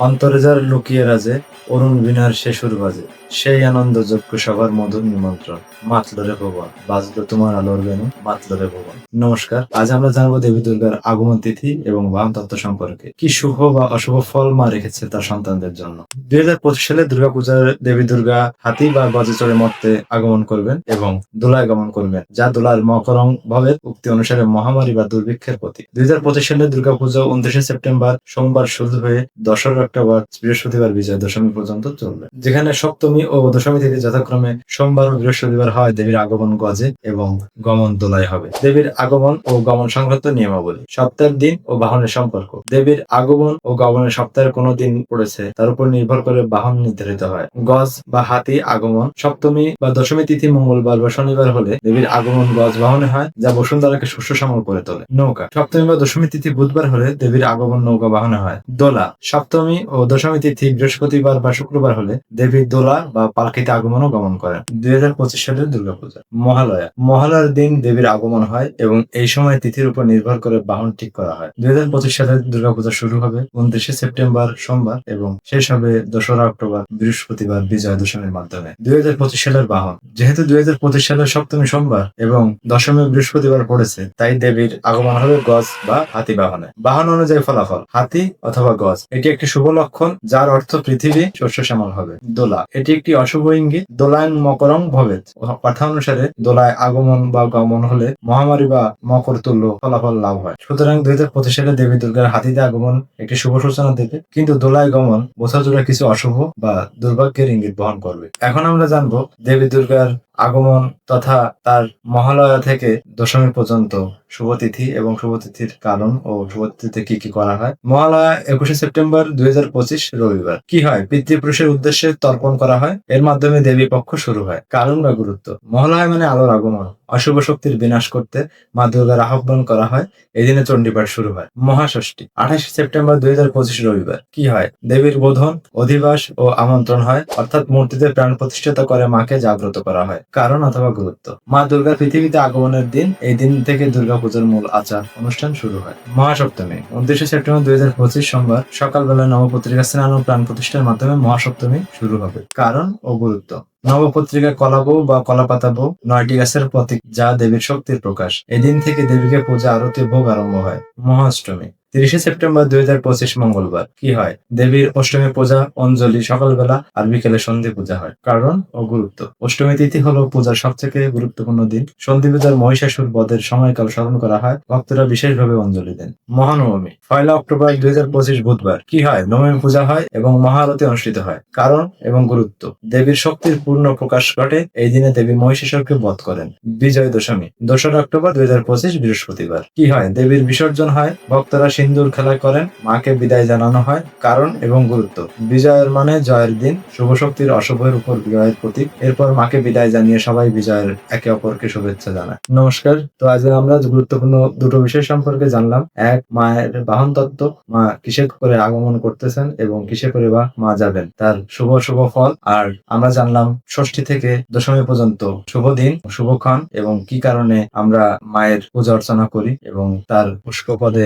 অন্তরে যার লুকিয়ে রাজে অরুণ বিনার শেষুর বাজে। সেই আনন্দ যজ্ঞ সবার মধুর নিমন্ত্রণ। মাতল রে ভগবান, বাজলো তোমার আলোর বেনু মাতল রে ভগবান। নমস্কার, আজ আমরা জানব দেবী দুর্গার আগমন তিথি এবং বাম তত্ত্ব সম্পর্কে। কি শুভ বা অশুভ ফল মা রেখেছে তার সন্তানদের জন্য? দুই হাজার পঁচিশ সালে দুর্গাপূজার দেবী দুর্গা হাতি বা গজে চড়ে মর্তে আগমন করবেন এবং দোলায় গমন করবেন, যা দোলার মকরং ভাবের উক্তি অনুসারে মহামারী বা দুর্ভিক্ষের প্রতীক। দুই হাজার পঁচিশ সালে দুর্গাপূজা উনত্রিশে সেপ্টেম্বর সোমবার শুরু হয়ে দশরা অক্টোবর বৃহস্পতিবার বিজয় দশমী পর্যন্ত চলবে। যেখানে সপ্তমী ও দশমী থেকে যথাক্রমে সোমবার ও বৃহস্পতিবার হয় দেবীর আগমন গজে এবং গমন দোলায় হবে। দেবীর আগমন ও গমন সংক্রান্ত নিয়মাবলী, সপ্তাহের দিন ও বাহনের সম্পর্ক। দেবীর আগমন ও গমনের সপ্তাহের কোন দিন পড়েছে, তার উপর নির্ভর করে বাহন নির্ধারিত হয়। গজ বা হাতি আগমন, সপ্তমী বা দশমী তিথি মঙ্গলবার বা শনিবার হলে দেবীর আগমন গজ বাহনে হয়, যা বসুন্ধরাকে শস্য শ্যামল করে তোলে। নৌকা, সপ্তমী বা দশমী তিথি বুধবার হলে দেবীর আগমন নৌকা বাহনে হয়। দোলা, সপ্তমী ও দশমী তিথি বৃহস্পতিবার বা শুক্রবার হলে দেবীর দোলা বা পালকিতে আগমন গমন করেন। দুই হাজার পঁচিশ সালের দুর্গাপূজা। মহালয়া। মহালয়ার দিন দেবীর আগমন হয় এবং এই সময় তিথির উপর নির্ভর করে বাহন ঠিক করা হয়। দুই হাজার পঁচিশ সালের দুর্গাপূজা শুরু হবে উনত্রিশে সেপ্টেম্বর সোমবার এবং শেষ হবে দোসরা অক্টোবর বৃহস্পতিবার বিজয় দশমীর মাধ্যমে। দুই হাজার পঁচিশ সালের বাহন। যেহেতু দুই হাজার পঁচিশ সালের সপ্তমী সোমবার এবং দশমী বৃহস্পতিবার পড়েছে, তাই দেবীর আগমন হবে গজ বা হাতি বাহনে। বাহন অনুযায়ী ফলাফল, হাতি অথবা গজ। এটি একটি শুভ লক্ষণ যার অর্থ পৃথিবী শস্য শ্যামল হবে দোলা। এটি একটি অশুভ ইঙ্গিত। দোলায়ন মকরং ভবেত কথা অনুসারে দোলায় আগমন বা গমন হলে মহামারী বা মকর তুল্য ফলাফল লাভ হয়। সুতরাং দুই হাজার পঁচিশ সালে দেবী দুর্গার হাতিতে আগমন একটি শুভ সূচনা দেবে। কিন্তু দোলায় গমন বোঝা জোড়া কিছু অশুভ বা দুর্ভাগ্যের ইঙ্গিত বহন করবে। এখন আমরা জানব দেবী দুর্গার আগমন তথা তার মহালয়া থেকে দশমী পর্যন্ত শুভতিথি এবং শুভতিথির কারণ ও শুভতিথিতে কি কি করা হয়? মহালয়া একুশে সেপ্টেম্বর দুই হাজার পঁচিশ রবিবার। কি হয়? পিতৃপুরুষের উদ্দেশ্যে তর্পণ করা হয়। এর মাধ্যমে দেবী পক্ষ শুরু হয়। কারণ বা গুরুত্ব? মহালয়া মানে আলোর আগমন। অশুভ শক্তির বিনাশ করতে মা দুর্গার আহ্বান করা হয়। এই দিনে চণ্ডীপাঠ শুরু হয়। মহাষষ্ঠী, আঠাশে সেপ্টেম্বর দুই হাজার পঁচিশ রবিবার। কি হয়? দেবীর বোধন, অধিবাস ও আমন্ত্রণ হয়। অর্থাৎ মূর্তিতে প্রাণ প্রতিষ্ঠিত করে মাকে জাগ্রত করা হয়। কারণ অথবা গুরুত্ব। মা দুর্গার পৃথিবীতে আগমনের দিন, এই দিন থেকে দুর্গাপূজার মূল আচার, অনুষ্ঠান শুরু হয়। মহাসপ্তমী, উনত্রিশে সেপ্টেম্বর দুই হাজার পঁচিশ সোমবার, সকালবেলা নবপত্রিকা স্নান ও প্রাণ প্রতিষ্ঠার মাধ্যমে মহাসপ্তমী শুরু হবে। কারণ ও গুরুত্ব। নবপত্রিকা কলাবউ বা কলাপাতা বউ নয়টি গাছের প্রতীক যা দেবীর শক্তির প্রকাশ। এদিন থেকে দেবীকে পূজা, আরতি, ভোগ আরম্ভ হয়। মহাষ্টমী তিরিশে সেপ্টেম্বর দুই হাজার পঁচিশ মঙ্গলবার। কি হয়? দেবীর অষ্টমী পূজা, অঞ্জলি, সকালবেলা আর বিকেলে সন্ধি পূজা হয়। কারণ ও গুরুত্ব। অষ্টমী তিথি হলো পূজার সবথেকে গুরুত্বপূর্ণ দিন। সন্ধি পূজার মহিষাসুর বধের সময়কাল স্মরণ করা হয়। ভক্তরা বিশেষভাবে অঞ্জলি দেন। মহানবমী, পয়লা অক্টোবর দুই হাজার পঁচিশ বুধবার। কি হয়? নবমী পূজা হয় এবং মহারতি অনুষ্ঠিত হয়। কারণ এবং গুরুত্ব। দেবীর শক্তির পূর্ণ প্রকাশ ঘটে এই দিনে দেবী মহিষাসুরকে বধ করেন। বিজয় দশমী দোসরা অক্টোবর দুই হাজার পঁচিশ বৃহস্পতিবার। কি হয়? দেবীর বিসর্জন হয়, ভক্তরা সিন্দুর খেলা করেন, মাকে বিদায় জানানো হয়, কারণ এবং গুরুত্ব। বিজয়ের মানে জয়ের দিন শুভ শক্তির অশুভের উপর বিজয়ের প্রতীক। এরপর মাকে বিদায় জানিয়ে সবাই বিজয়ের একে অপরকে শুভেচ্ছা জানায়। নমস্কার, তো আজ আমরা গুরুত্বপূর্ণ দুটো বিষয় সম্পর্কে জানলাম। এক, মায়ের বাহন তত্ত্ব মা কিসে করে আগমন করতেছেন এবং কিসে করে বা মা যাবেন? তার শুভ শুভ ফল। আর আমরা জানলাম, ষষ্ঠী থেকে দশমী পর্যন্ত শুভ দিন শুভক্ষণ এবং কি কারণে আমরা মায়ের পূজা অর্চনা করি এবং তার পুষ্প পদে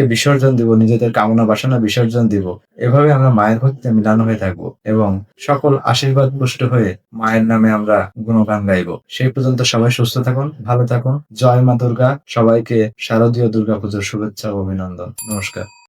নিজেদেরকে বিসর্জন দিব, নিজেদের কামনা বাসনা বিসর্জন দিব। এভাবে আমরা মায়ের ভক্তিতে মিলানো হয়ে থাকব এবং সকল আশীর্বাদ পুষ্ট হয়ে মায়ের নামে আমরা গুণগান গাইব। সেই পর্যন্ত সবাই সুস্থ থাকুন, ভালো থাকুন। জয় মা দুর্গা। সবাইকে শারদীয় দুর্গা পুজোর শুভেচ্ছা ও অভিনন্দন। নমস্কার।